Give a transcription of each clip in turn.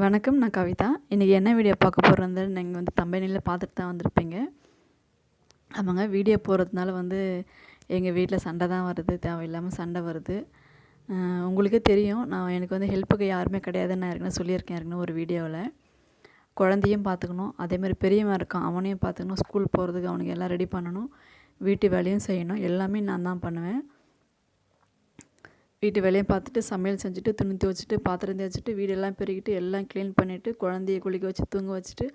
வணக்கம் நான் கவிதா. இன்றைக்கி என்ன வீடியோ பார்க்க போகிறோன்னு நீங்கள் வந்து தம்பனியில் பார்த்துட்டு தான் வந்திருப்பீங்க. ஆமாங்க வீடியோ போகிறதுனால வந்து எங்கள் வீட்டில் சண்டை தான் வருது தேவையில்லாமல் சண்டை வருது. உங்களுக்கே தெரியும் நான் எனக்கு வந்து ஹெல்ப்புக்கு யாருமே கிடையாதுன்னு நான் ஏற்கனவே சொல்லியிருக்கேன் ஏற்கனவே ஒரு வீடியோவில் குழந்தையும் பார்த்துக்கணும் அதேமாதிரி பெரியவன் இருக்கான் அவனையும் பார்த்துக்கணும் ஸ்கூல் போகிறதுக்கு அவனுக்கு எல்லாம் ரெடி பண்ணணும் வீட்டு வேலையும் செய்யணும் எல்லாமே நான் தான் பண்ணுவேன். வீட்டு வேலையும் பார்த்துட்டு சமையல் செஞ்சுட்டு துணி துவச்சிட்டு பாத்திரம் தேய்ச்சிட்டு வீடெல்லாம் பெருகிட்டு எல்லாம் க்ளீன் பண்ணிவிட்டு குழந்தைய குளிக்க வச்சு தூங்க வச்சுட்டு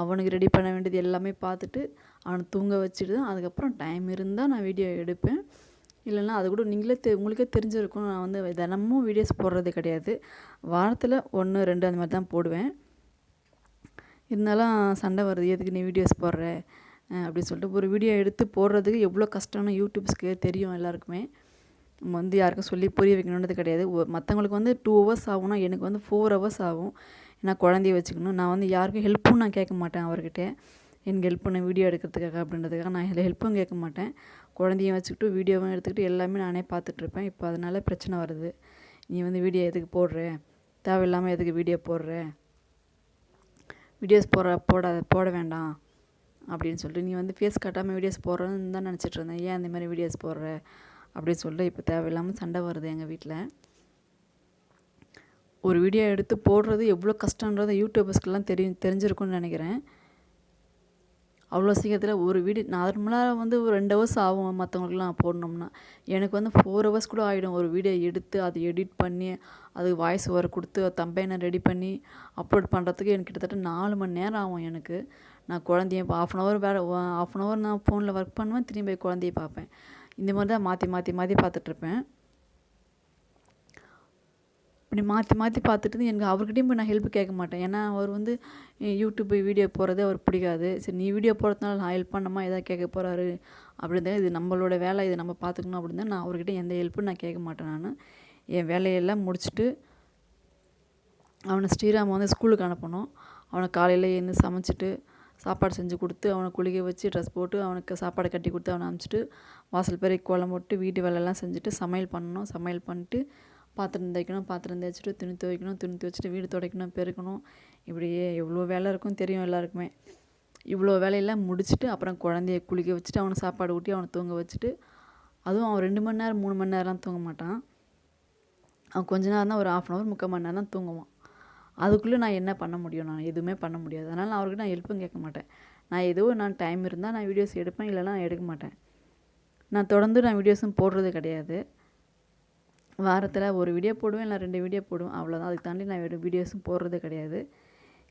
அவனுக்கு ரெடி பண்ண வேண்டியது எல்லாமே பார்த்துட்டு அவனை தூங்க வச்சுட்டு தான் அதுக்கப்புறம் டைம் இருந்தால் நான் வீடியோ எடுப்பேன். இல்லைன்னா அது கூட நீங்களே தெ உங்களுக்கே தெரிஞ்சிருக்கும். நான் வந்து தினமும் வீடியோஸ் போடுறது கிடையாது. வாரத்தில் ஒன்று ரெண்டு அந்த மாதிரி தான் போடுவேன். இருந்தாலும் சண்டை வருது எதுக்கு நீ வீடியோஸ் போடுற? அப்படின்னு சொல்லிட்டு ஒரு வீடியோ எடுத்து போடுறதுக்கு எவ்வளோ கஷ்டம்னு யூடியூப்ஸ்க்கு தெரியும் எல்லாருக்குமே. நம்ம வந்து யாருக்கும் சொல்லி புரிய வைக்கணுன்றது கிடையாது. மற்றவங்களுக்கு வந்து டூ ஹவர்ஸ் ஆகும்னா எனக்கு வந்து ஃபோர் ஹவர்ஸ் ஆகும். ஏன்னா குழந்தைய வச்சுக்கணும். நான் வந்து யாருக்கும் ஹெல்ப்பும் நான் கேட்க மாட்டேன் அவர்கிட்ட. எனக்கு ஹெல்ப் பண்ண வீடியோ எடுக்கிறதுக்காக அப்படின்றதுக்காக நான் ஹெல்ப்பும் கேட்க மாட்டேன். குழந்தையும் வச்சுக்கிட்டு வீடியோவும் எடுத்துக்கிட்டு எல்லாமே நானே பார்த்துட்ருப்பேன் இப்போ அதனால பிரச்சனை வருது. நீ வந்து வீடியோ எதுக்கு போடுற? தேவையில்லாமல் எதுக்கு வீடியோ போடுற? வீடியோஸ் போடுற போட போட வேண்டாம் அப்படின்னு சொல்லிட்டு நீ வந்து ஃபேஸ் காட்டாமல் வீடியோஸ் போடுறேன்னு தான் நினச்சிட்டு இருந்தேன். ஏன் அந்த மாதிரி வீடியோஸ் போடுற? அப்படின்னு சொல்லிட்டு இப்போ தேவையில்லாமல் சண்டை வருது எங்கள் வீட்டில் ஒரு வீடியோ எடுத்து போடுறது எவ்வளோ கஷ்டன்றது யூடியூபர்ஸ்க்கெல்லாம் தெரியும் தெரிஞ்சிருக்கும்னு நினைக்கிறேன். அவ்வளோ சீக்கிரத்தில் ஒரு வீடியோ நார்மலாக வந்து ஒரு ரெண்டு ஹவர்ஸ் ஆகும் மற்றவங்களுக்குலாம் போடணும்னா. எனக்கு வந்து ஃபோர் ஹவர்ஸ் கூட ஆகிடும் ஒரு வீடியோ எடுத்து அதை எடிட் பண்ணி அது வாய்ஸ் ஓவர் கொடுத்து தம்பையனை ரெடி பண்ணி அப்லோட் பண்ணுறதுக்கு எனக்கு கிட்டத்தட்ட நாலு மணி நேரம் ஆகும் எனக்கு. நான் குழந்தைய இப்போ ஆஃப் அன் ஹவர் வேறு ஆஃப் அன் ஹவர் நான் ஃபோனில் ஒர்க் பண்ணுவேன் திரும்பி போய் குழந்தைய பார்ப்பேன். இந்த மாதிரி தான் மாற்றி மாற்றி மாற்றி பார்த்துட்ருப்பேன். இப்படி மாற்றி மாற்றி பார்த்துட்டு எனக்கு அவர்கிட்டையும் போய் நான் ஹெல்ப் கேட்க மாட்டேன். ஏன்னா அவர் வந்து யூடியூப் வீடியோ போகிறது அவர் பிடிக்காது. சரி நீ வீடியோ போடுறதுனால நான் ஹெல்ப் பண்ணமா எதாவது கேட்க போகிறாரு அப்படின்னு இது நம்மளோட வேலை இதை நம்ம பார்த்துக்கணும் அப்படின்னு தான் நான் அவர்கிட்ட எந்த ஹெல்ப்பும் நான் கேட்க மாட்டேன் நான். என் வேலையெல்லாம் முடிச்சுட்டு அவனை ஸ்ரீராம் வந்து ஸ்கூலுக்கு அனுப்பணும். அவனை காலையில் எழுந்து சமைச்சிட்டு சாப்பாடு செஞ்சு கொடுத்து அவனை குளிக்க வச்சு ட்ரெஸ் போட்டு அவனுக்கு சாப்பாடு கட்டி கொடுத்து அவனை அனுப்பிச்சிட்டு வாசல் பெருக்கி கோலம் போட்டு வீட்டு வேலையெல்லாம் செஞ்சுட்டு சமையல் பண்ணணும் சமையல் பண்ணிட்டு பாத்திரம் தேய்க்கணும் பாத்திரம் தேய்ச்சிட்டு துணி துவைக்கணும் துணி துவைச்சிட்டு வீடு துடைக்கணும் பெருக்கணும். இப்படியே எவ்வளோ வேலை இருக்கும் தெரியும் எல்லாருக்குமே. இவ்வளோ வேலையெல்லாம் முடிச்சுட்டு அப்புறம் குழந்தைய குளிக்க வச்சுட்டு அவனை சாப்பாடு ஊட்டி அவனை தூங்க வச்சுட்டு அதுவும் அவன் ரெண்டு மணி நேரம் மூணு மணி நேரம்லாம் தூங்க மாட்டான். அவன் கொஞ்ச நேரம் தான் ஒரு ஆஃப் அன் ஹவர் முக்கால் மணி நேரம் தான் தூங்குவான். அதுக்குள்ளே நான் என்ன பண்ண முடியும்? நான் எதுவுமே பண்ண முடியாது. அதனால் நான் அவர்கிட்ட நான் ஹெல்ப்பும் கேட்க மாட்டேன். நான் ஏதோ நான் டைம் இருந்தால் நான் வீடியோஸ் எடுப்பேன். இல்லைனா நான் எடுக்க மாட்டேன். நான் தொடர்ந்து நான் வீடியோஸும் போடுறது கிடையாது. வாரத்தில் ஒரு வீடியோ போடுவேன். இல்லை ரெண்டு வீடியோ போடுவேன். அவ்வளோதான் அதுக்கு தாண்டி நான் வீடியோஸும் போடுறது கிடையாது.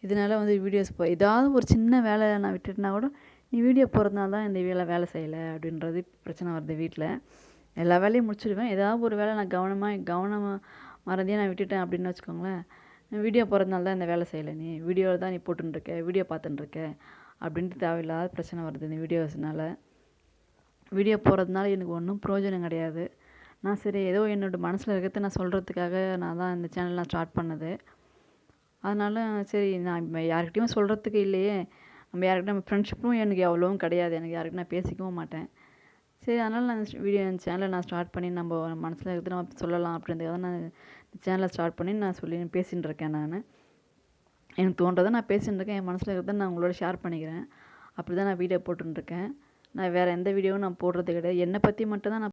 இதனால் வந்து வீடியோஸ் போ ஏதாவது ஒரு சின்ன வேலை நான் விட்டுட்டுனா கூட நீ வீடியோ போகிறதுனால தான் இந்த வேலை வேலை செய்யலை அப்படின்றது பிரச்சனை வருது வீட்டில் எல்லா வேலையும் முடிச்சிடுவேன். ஏதாவது ஒரு வேலை நான் கவனமாக கவனமாக மறந்தே நான் விட்டுட்டேன் அப்படின்னு வச்சுக்கோங்களேன். வீடியோ போடுறதுனால தான் இந்த வேலை செய்யலை நீ. வீடியோ தான் நீ போட்டுருக்க வீடியோ பார்த்துட்டுருக்க அப்படின்ட்டு தேவையில்லாத பிரச்சனை வருது இந்த வீடியோஸ்னால். வீடியோ போடுறதுனால எனக்கு ஒன்றும் பிரயோஜனம் கிடையாது. நான் சரி ஏதோ என்னோடய மனசில் இருக்கிறத நான் சொல்கிறதுக்காக நான் தான் இந்த சேனல் நான் ஸ்டார்ட் பண்ணது. அதனால் சரி நான் யார்கிட்டையும் சொல்கிறதுக்கு இல்லையே. நம்ம யார்கிட்ட நம்ம ஃப்ரெண்ட்ஷிப்பும் எனக்கு அவ்வளோவும் கிடையாது. எனக்கு யார்கிட்ட நான் பேசிக்கவும் மாட்டேன். சரி அதனால் நான் வீடியோ சேனலை நான் ஸ்டார்ட் பண்ணி நம்ம மனசில் இருக்கிறது நம்ம சொல்லலாம் அப்படின்றதுக்காக நான் சேனலை ஸ்டார்ட் பண்ணி நான் சொல்லி பேசின்னு இருக்கேன் நான். எனக்கு தோன்றதை நான் பேசின்னு இருக்கேன் என் மனசில் இருக்கிறத நான் உங்களோட ஷேர் பண்ணிக்கிறேன். அப்படி தான் நான் வீடியோ போட்டுருக்கேன் நான் வேறு எந்த வீடியோவும் நான் போடுறது கிடையாது. என்னை பற்றி மட்டும் தான் நான்